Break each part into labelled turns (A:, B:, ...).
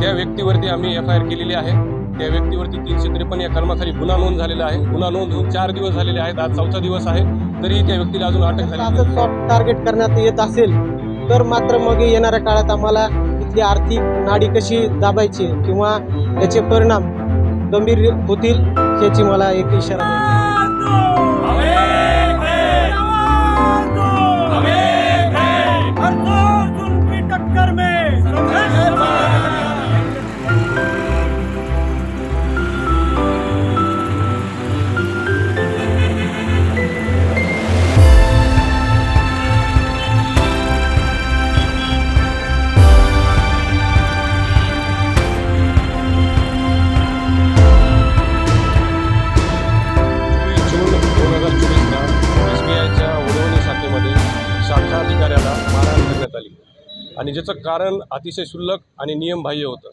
A: त्या व्यक्तीवरती आम्ही एफ आय आर केलेली आहे. त्या व्यक्तीवरती तीनशे त्रेपन्न या कर्माखाली गुन्हा नोंद झालेला आहे. गुन्हा नोंद होऊन चार दिवस झालेले आहेत. आज चौथा दिवस आहे. तरीही त्या व्यक्तीला अजून अटक झाली
B: टार्गेट करण्यात येत असेल तर मात्र मग येणाऱ्या काळात आम्हाला इथली आर्थिक नाडी कशी दाबायची किंवा त्याचे परिणाम गंभीर होतील याची मला एक इशारा
A: आणि ज्याचं कारण अतिशय क्षुल्लक आणि नियमबाह्य होतं.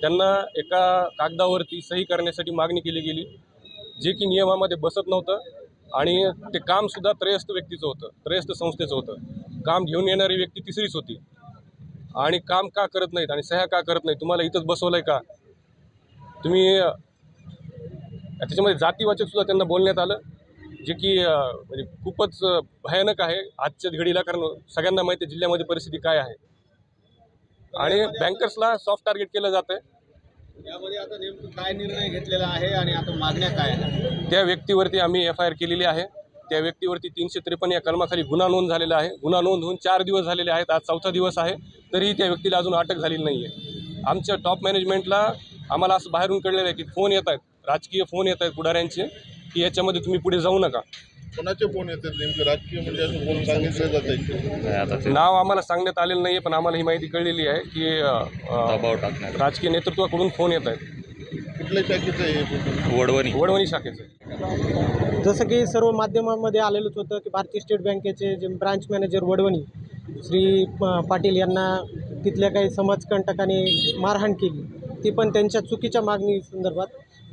A: त्यांना एका कागदावरती सही करण्यासाठी मागणी केली गेली जे की नियमामध्ये बसत नव्हतं आणि ते कामसुद्धा त्रयस्थ व्यक्तीचं होतं त्रयस्थ संस्थेचं होतं. काम घेऊन येणारी व्यक्ती तिसरीच होती. आणि काम का करत नाहीत आणि सह्या का करत नाही तुम्हाला इथंच बसवलं आहे का? तुम्ही त्याच्यामध्ये जातीवाचकसुद्धा त्यांना बोलण्यात आलं जे की म्हणजे खूपच भयानक आहे. आजच्या घडीला कारण सगळ्यांना माहिती आहे जिल्ह्यामध्ये परिस्थिती काय आहे. आणि बँकर्सला सॉफ्ट टार्गेट केलं जातं
C: यामध्ये आता नेमकं काय निर्णय घेतलेला आहे आणि आता मागण्या काय
A: त्या व्यक्तीवरती आम्ही एफ आय आर केलेली आहे. त्या व्यक्तीवरती तीनशे त्रेपन्न या कलमाखाली गुन्हा नोंद झालेला आहे. गुन्हा नोंद होऊन चार दिवस झालेले आहेत. आज चौथा दिवस आहे. तरी त्या व्यक्तीला अजून अटक झालेली नाही आहे. आमच्या टॉप मॅनेजमेंटला आम्हाला असं बाहेरून कळलेलं आहे की फोन येत आहेत. राजकीय फोन येत आहेत पुढाऱ्यांचे की याच्यामध्ये तुम्ही पुढे जाऊ नका.
D: कोणाचे फोन येतात नेमकं? राजकीय म्हणजे असं फोन सांगितलं जात
A: नाव आम्हाला सांगण्यात आलेलं नाही आहे पण आम्हाला ही माहिती कळलेली आहे की अ, अ, राजकीय नेतृत्वाकडून फोन येत आहेत.
D: कुठल्या शाखेचं आहे हे फोन?
A: वडवणी. शाखेचे.
B: जसं की सर्व माध्यमांमध्ये आलेलंच होतं की भारतीय स्टेट बँकेचे जे ब्रांच मॅनेजर वडवणी श्री प- पाटील यांना तिथल्या काही समाजकंटकांनी मारहाण केली. ती पण त्यांच्या चुकीच्या मागणी संदर्भात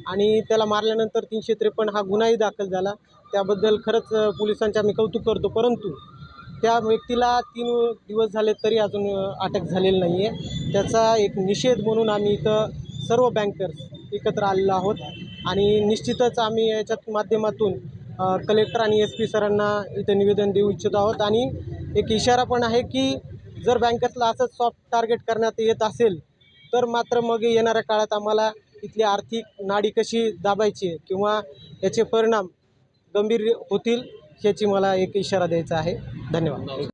B: आणि त्याला मारल्यानंतर तीनशे त्रेपन्न हा गुन्हाही दाखल झाला. त्याबद्दल खरंच पोलिसांच्या पोलिसांचे आम्ही कौतुक करतो परंतु त्या व्यक्तीला तीन दिवस झाले तरी अजून अटक झालेली नाही आहे त्याचा एक निषेध म्हणून आम्ही इथं सर्व बँकर्स एकत्र आलेलो आहोत. आणि निश्चितच आम्ही याच्यात माध्यमातून कलेक्टर आणि एस पी सरांना इथं निवेदन देऊ इच्छित आहोत. आणि एक इशारा पण आहे की जर बँकर्सला असंच सॉफ्ट टार्गेट करण्यात येत असेल तर मात्र मग येणाऱ्या काळात आम्हाला इथली आर्थिक नाडी कशी दाबायची किंवा याचे परिणाम गंभीर होतील याची मला एक इशारा द्यायचा आहे. धन्यवाद.